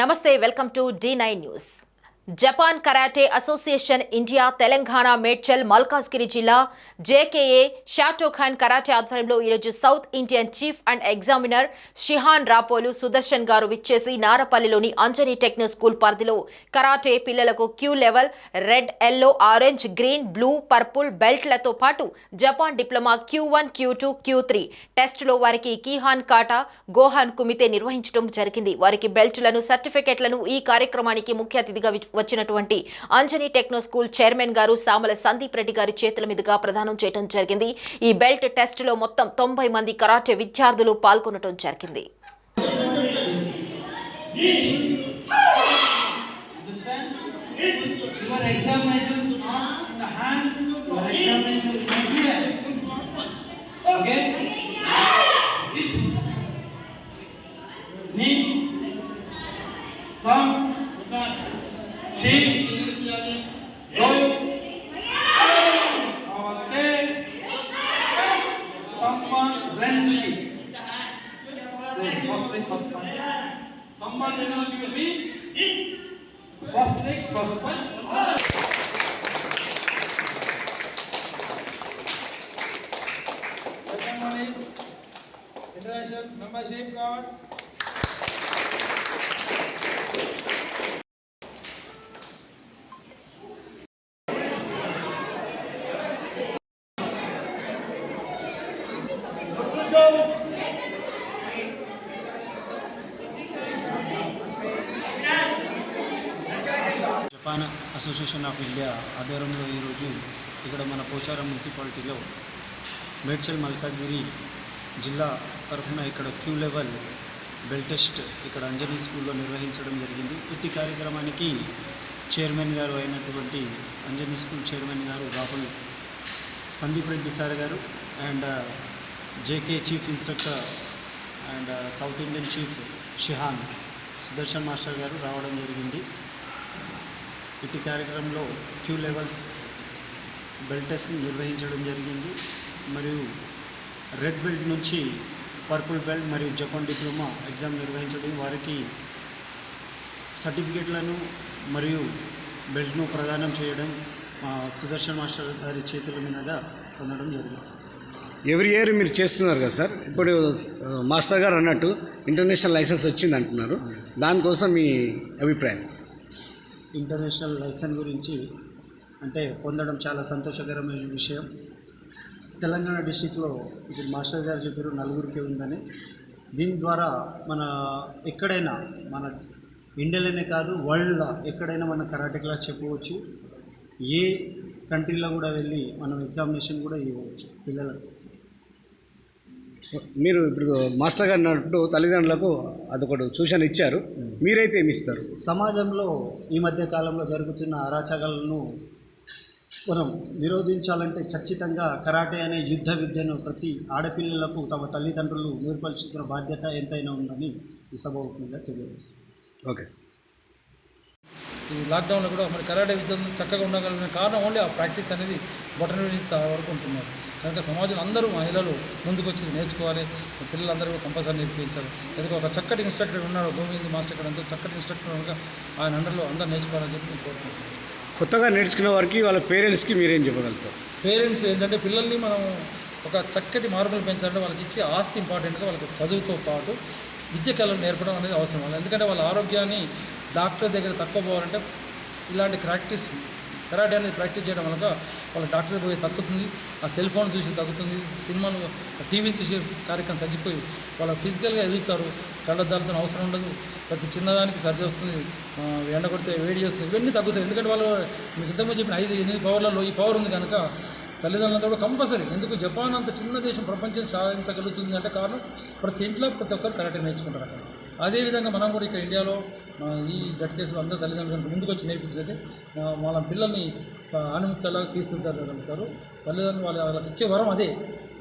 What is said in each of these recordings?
నమస్తే welcome to the nine news. Japan karate association India Telangana Medchal Malkajgiri జిల్లా JKA Shotokan karate ఆధ్వర్యంలో ఈరోజు South Indian chief and examiner shihan Rapolu Sudarshan గారు విచ్చేసి నారపల్లిలోని Anjani techno school పరిధిలో karate పిల్లలకు kyu level red yellow orange green blue purple బెల్ట్లతో పాటు Japan diploma kyu one kyu two kyu three టెస్టులో వారికి కీహాన్ కాటా గోహాన్ కుమితే నిర్వహించడం జరిగింది. వారికి బెల్టులను సర్టిఫికెట్లను ఈ కార్యక్రమానికి ముఖ్య అతిథిగా వచ్చినటువంటి అంజనీ టెక్నో స్కూల్ చైర్మన్ గారు సామల సందీప్ రెడ్డి గారి చేతుల మీదుగా ప్రదానం చేయడం జరిగింది ఈ బెల్ట్ టెస్టులో మొత్తం తొంభై మంది కరాటే విద్యార్థులు పాల్గొనడం జరిగింది Your examination is Amman Energy will be in first leg, first point. Is international membership card. Let's! Association of India ఆధ్వర్యంలో ఈరోజు ఇక్కడ మన పోచారం మున్సిపాలిటీలో మేడ్చల్ మల్కాజ్గిరి జిల్లా తరఫున ఇక్కడ క్యూ లెవెల్ బెల్ టెస్ట్ ఇక్కడ అంజనీ స్కూల్లో నిర్వహించడం జరిగింది. ఇట్టి కార్యక్రమానికి చైర్మన్ గారు అయినటువంటి అంజనీ స్కూల్ చైర్మన్ గారు రాహుల్ సందీప్ రెడ్డి సార్ గారు and JK chief instructor and South Indian chief shihan Sudarshan master గారు రావడం జరిగింది. ఇటు కార్యక్రమంలో క్యూ లెవెల్స్ బెల్ట్ టెస్ట్ని నిర్వహించడం జరిగింది. మరియు రెడ్ బెల్ట్ నుంచి పర్పుల్ బెల్ట్ మరియు జపాన్ డిప్లొమా ఎగ్జామ్ నిర్వహించడం. వారికి సర్టిఫికేట్లను మరియు బెల్ట్ను ప్రదానం చేయడం మా సుదర్శన్ మాస్టర్ గారి చేతుల మీదుగా పొందడం జరిగింది. ఎవ్రీ ఇయర్ మీరు చేస్తున్నారు కదా సార్? ఇప్పుడు మాస్టర్ గారు అన్నట్టు ఇంటర్నేషనల్ లైసెన్స్ వచ్చింది అంటున్నారు దానికోసం మీ అభిప్రాయం? ఇంటర్నేషనల్ లైసెన్స్ గురించి అంటే పొందడం చాలా సంతోషకరమైన విషయం. తెలంగాణ డిస్టిక్లో ఇప్పుడు మాస్టర్ గారు చెప్పారు నలుగురికి ఉందని. దీని ద్వారా మన ఎక్కడైనా మన ఇండియాలోనే కాదు వరల్డ్లో ఎక్కడైనా మన కరాటే క్లాస్ చెప్పవచ్చు. ఏ కంట్రీలో కూడా వెళ్ళి మనం ఎగ్జామినేషన్ కూడా ఇవ్వచ్చు పిల్లలకు. మీరు ఇప్పుడు మాస్టర్ గారు అన్నట్టు తల్లిదండ్రులకు అదొకటి సూచన ఇచ్చారు. మీరైతే ఏమి ఇస్తారు సమాజంలో ఈ మధ్య కాలంలో జరుగుతున్న అరాచకాలను మనం నిరోధించాలంటే ఖచ్చితంగా కరాటే అనే యుద్ధ విద్యను ప్రతి ఆడపిల్లలకు తమ తల్లిదండ్రులు నేర్పాల్సిన బాధ్యత ఎంతైనా ఉందని ఈ తెలియజేస్తుంది ఓకే సార్. ఈ లాక్డౌన్లో కూడా మరి కరాటే విద్యార్థులు చక్కగా ఉండగలిగిన కారణం ఓన్లీ ఆ ప్రాక్టీస్ అనేది బొటన వరకు ఉంటున్నారు. కనుక సమాజంలో అందరూ మహిళలు ముందుకు వచ్చి నేర్చుకోవాలి. పిల్లలందరూ కంపల్సరీ నేర్పించాలి. ఎందుకంటే ఒక చక్కటి ఇన్స్ట్రక్టర్ ఉన్నాడు గోవింద్ మాస్టర్ ఇక్కడ ఎంతో చక్కటి ఇన్స్ట్రక్టర్ ఉండగా ఆయన అండర్లో అందరూ నేర్చుకోవాలని చెప్పి నేను కోరుకుంటున్నాను. కొత్తగా నేర్చుకున్న వారికి వాళ్ళ పేరెంట్స్కి మీరేం చెప్పగలుగుతారు? పేరెంట్స్ ఏంటంటే పిల్లల్ని మనం ఒక చక్కటి మార్పులు పెంచాలంటే వాళ్ళకి ఇచ్చే ఆస్తి ఇంపార్టెంట్గా వాళ్ళకి చదువుతో పాటు విద్య కళలు నేర్పడం అనేది అవసరం. ఎందుకంటే వాళ్ళ ఆరోగ్యాన్ని డాక్టర్ దగ్గర తక్కువ పోవాలంటే ఇలాంటి ప్రాక్టీస్ కరాటే అనేది ప్రాక్టీస్ చేయడం వల్ల వాళ్ళ డాక్టర్ పోయి తగ్గుతుంది ఆ సెల్ ఫోన్ చూసి తగ్గుతుంది సినిమాలు టీవీ చూసే కార్యక్రమం తగ్గిపోయి వాళ్ళ ఫిజికల్గా ఎదుగుతారు కళ్ళద్దాలతో అవసరం ఉండదు ప్రతి చిన్నదానికి సర్ది వస్తుంది ఎండ కొడితే వేడి చేస్తుంది ఇవన్నీ తగ్గుతాయి. ఎందుకంటే వాళ్ళు మీకు ఇంతకుముందు చెప్పిన ఐదు ఎనిమిది పవర్లలో ఈ పవర్ ఉంది కనుక తల్లిదండ్రులంతా కూడా కంపల్సరీ. ఎందుకు? జపాన్ అంత చిన్న దేశం ప్రపంచం సాధించగలుగుతుంది అంటే కారణం ప్రతి ఇంట్లో ప్రతి ఒక్కరు కరాటే నేర్చుకుంటారు అక్కడ. అదేవిధంగా మనం కూడా ఇక్కడ ఇండియాలో ఈ గట్ కేసులు అందరూ తల్లిదండ్రులకు ముందుకు వచ్చి నేర్పించినట్టే వాళ్ళ పిల్లల్ని ఆనిమించేలాగా తీర్చిదిద్దగలుగుతారు. తల్లిదండ్రులు వాళ్ళ వాళ్ళకి ఇచ్చే వరం అదే.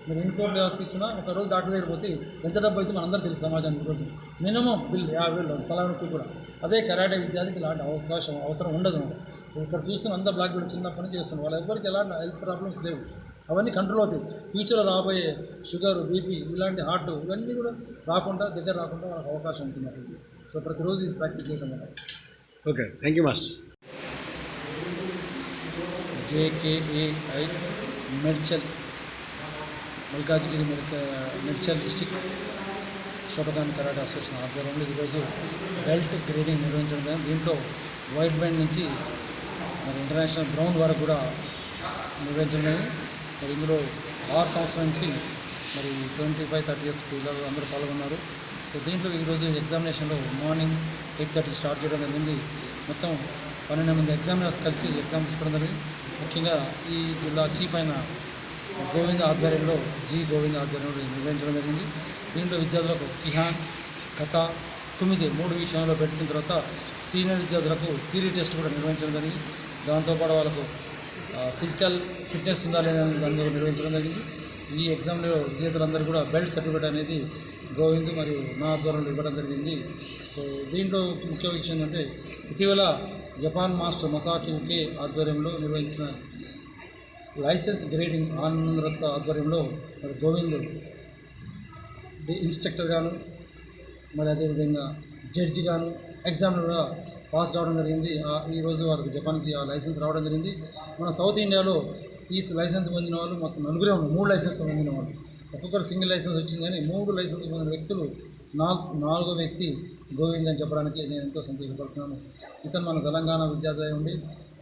మీరు ఇన్కోర్ట్ వ్యవస్థ ఇచ్చినా ఒక రోజు డాక్టర్ దగ్గర పోతే ఎంత డబ్బు అయితే మనందరూ తెలుసు సమాజానికి కోసం మినిమం బిల్ యాభై వేలు తలానికి కూడా. అదే కరాటే విద్యార్థికి ఇలాంటి అవకాశం అవసరం ఉండదు ఇక్కడ చూస్తున్న అంత బ్లాక్ బెల్ట్ చిన్నప్పటి నుంచి చేస్తున్నారు. వాళ్ళ ఎవరికి ఎలాంటి హెల్త్ ప్రాబ్లమ్స్ లేవు. అవన్నీ కంట్రోల్ అవుతాయి ఫ్యూచర్లో రాబోయే షుగర్ బీపీ ఇలాంటి హార్ట్ ఇవన్నీ కూడా రాకుండా దగ్గర రాకుండా వాళ్ళకి అవకాశం ఉంటుంది సో ప్రతిరోజు ఇది ప్రాక్టీస్ చేయడం వల్ల okay thank you master JKAI Medchal Malkajgiri medica Medchal district Shotokan karate association ఆధ్వర్యంలో ఈరోజు బెల్ట్ గ్రేడింగ్ నిర్వహించడం. దీంట్లో వైట్ బ్యాండ్ నుంచి మరి ఇంటర్నేషనల్ బ్రౌన్ వరకు కూడా నిర్వహించడం. మరి ఇందులో ఆరు సంవత్సరాల నుంచి మరి ట్వంటీ ఫైవ్ థర్టీ ఇయర్స్ పిల్లలు అందరూ పాల్గొన్నారు. సో దీంట్లో ఈరోజు ఎగ్జామినేషన్లో మార్నింగ్ ఎయిట్ థర్టీకి స్టార్ట్ చేయడం జరిగింది. మొత్తం పన్నెండు మంది ఎగ్జామినర్స్ కలిసి ఎగ్జామ్ తీసుకోవడం జరిగింది. ముఖ్యంగా ఈ జిల్లా చీఫ్ అయిన గోవింద్ ఆధ్వర్యంలో జి గోవింద్ ఆధ్వర్యంలో నిర్వహించడం జరిగింది. దీంట్లో విద్యార్థులకు కిహాన్ కథ తొమ్మిది మూడు విషయంలో పెట్టిన తర్వాత సీనియర్ విద్యార్థులకు థియరీ టెస్ట్ కూడా నిర్వహించడం జరిగింది. దాంతోపాటు వాళ్ళకు ఫిజికల్ ఫిట్నెస్ ఉందా లేదా నిర్వహించడం జరిగింది. ఈ ఎగ్జామ్లో విజేతలందరూ కూడా బెల్ట్ సర్టిఫికేట్ అనేది గోవింద్ మరియు నా ఆధ్వర్యంలో ఇవ్వడం జరిగింది. సో దీంట్లో ముఖ్య విషయం ఏంటంటే ఇటీవల జపాన్ మాస్టర్ మసాకి ఉకే ఆధ్వర్యంలో నిర్వహించిన లైసెన్స్ గ్రేడింగ్ ఆనందరత్న ఆధ్వర్యంలో మరి గోవింద్ ఇన్స్ట్రక్టర్ గాను మరి అదేవిధంగా జడ్జి గాను ఎగ్జామ్లో కూడా పాస్ కావడం జరిగింది. ఈ రోజు వారికి జపాన్ నుంచి ఆ లైసెన్స్ రావడం జరిగింది. మన సౌత్ ఇండియాలో ఈ లైసెన్స్ పొందిన వాళ్ళు మొత్తం నలుగురే ఉన్నారు. మూడు లైసెన్స్ పొందిన వాళ్ళు. ఒక్కొక్కరు సింగిల్ లైసెన్స్ వచ్చింది కానీ మూడు లైసెన్స్ పొందిన వ్యక్తులు నాలుగు నాలుగో వ్యక్తి గోవింద్ అని చెప్పడానికి నేను ఎంతో సంతోషపడుతున్నాను. ఇతను మన తెలంగాణ విద్యార్థి ఉండి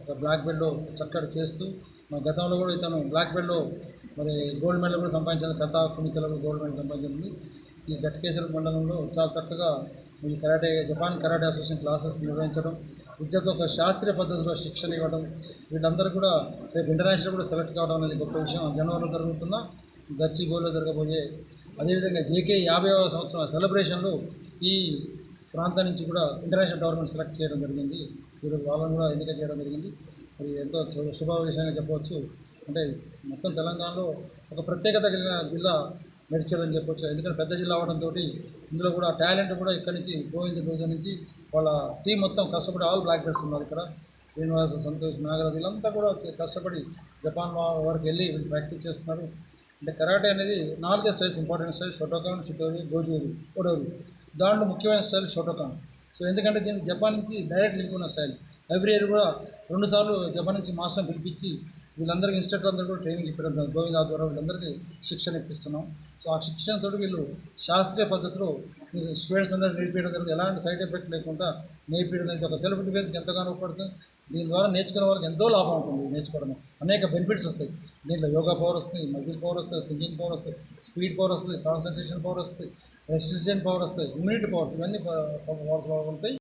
ఒక బ్లాక్ బెల్ట్లో చక్కటి చేస్తూ మన గతంలో కూడా ఇతను బ్లాక్ బెల్ట్లో మరి గోల్డ్ మెడల్ కూడా సంపాదించారు కథ కుమితలలో గోల్డ్ మెడల్ సంపాదించింది ఈ గట్కేశ్వర మండలంలో చాలా చక్కగా ఈ karate Japan karate association classes నిర్వహించడం విద్యతో ఒక శాస్త్రీయ పద్ధతిలో శిక్షణ ఇవ్వడం వీళ్ళందరూ కూడా రేపు ఇంటర్నేషనల్ కూడా సెలెక్ట్ కావడం అనేది గొప్ప విషయం. జనవరిలో జరుగుతున్న గచ్చిబౌలిలో జరగబోయే అదేవిధంగా జేకే యాభైవ సంవత్సరం సెలబ్రేషన్లో ఈ ప్రాంతం నుంచి కూడా ఇంటర్నేషనల్ టోర్నమెంట్ సెలెక్ట్ చేయడం జరిగింది. ఈరోజు వాళ్ళని కూడా ఎన్నిక చేయడం జరిగింది. మరి ఎంతో శుభ విషయంగా చెప్పవచ్చు. అంటే మొత్తం తెలంగాణలో ఒక ప్రత్యేకత కలిగిన జిల్లా నడిచారని చెప్పొచ్చు. ఎందుకంటే పెద్ద జిల్లా అవడంతో ఇందులో కూడా టాలెంట్ కూడా ఇక్కడి నుంచి గోవింద రోజు నుంచి వాళ్ళ టీం మొత్తం కష్టపడి ఆల్ బ్లాక్ బెల్ట్స్ ఉన్నారు ఇక్కడ. శ్రీనివాస సంతోష్ నాగరాజు వీళ్ళంతా కూడా కష్టపడి జపాన్ వరకు వెళ్ళి ప్రాక్టీస్ చేస్తున్నారు. అంటే కరాటే అనేది నాలుగే styles important style Shotokan Shitoryu Gojuryu Wadoryu. దాంట్లో ముఖ్యమైన స్టైల్ షొటోకాన్. సో ఎందుకంటే దీనికి జపాన్ నుంచి డైరెక్ట్ లింక్ ఉన్న స్టైల్. ఎవ్రీ ఇయర్ కూడా రెండుసార్లు జపాన్ నుంచి మాస్టర్ పిలిపించి వీళ్ళందరికీ ఇన్స్ట్రక్టర్ అందరూ కూడా ట్రైనింగ్ ఇప్పడం గోవింద ద్వారా వీళ్ళందరికీ శిక్షణ ఇప్పిస్తున్నాం. సో ఆ శిక్షణతో వీళ్ళు శాస్త్రీయ పద్ధతిలో స్టూడెంట్స్ అందరూ నేర్పించడం జరిగింది ఎలాంటి సైడ్ ఎఫెక్ట్ లేకుండా నేర్పించడం జరిగింది ఒక సెల్ఫ్ డిఫెన్స్కి ఎంతగానో పడుతుంది దీని ద్వారా నేర్చుకునే వాళ్ళకి ఎంతో లాభం ఉంటుంది నేర్చుకోవడం అనేక బెనిఫిట్స్ వస్తాయి. దీంట్లో యోగా పవర్ వస్తుంది మజిల్ పవర్ వస్తుంది థింకింగ్ పవర్ వస్తుంది స్పీడ్ పవర్ వస్తుంది కాన్సన్ట్రేషన్ పవర్ వస్తుంది రెసిస్టెంట్ పవర్ వస్తుంది ఇమ్యూనిటీ పవర్స్ ఇవన్నీ పవర్స్ ఉంటాయి.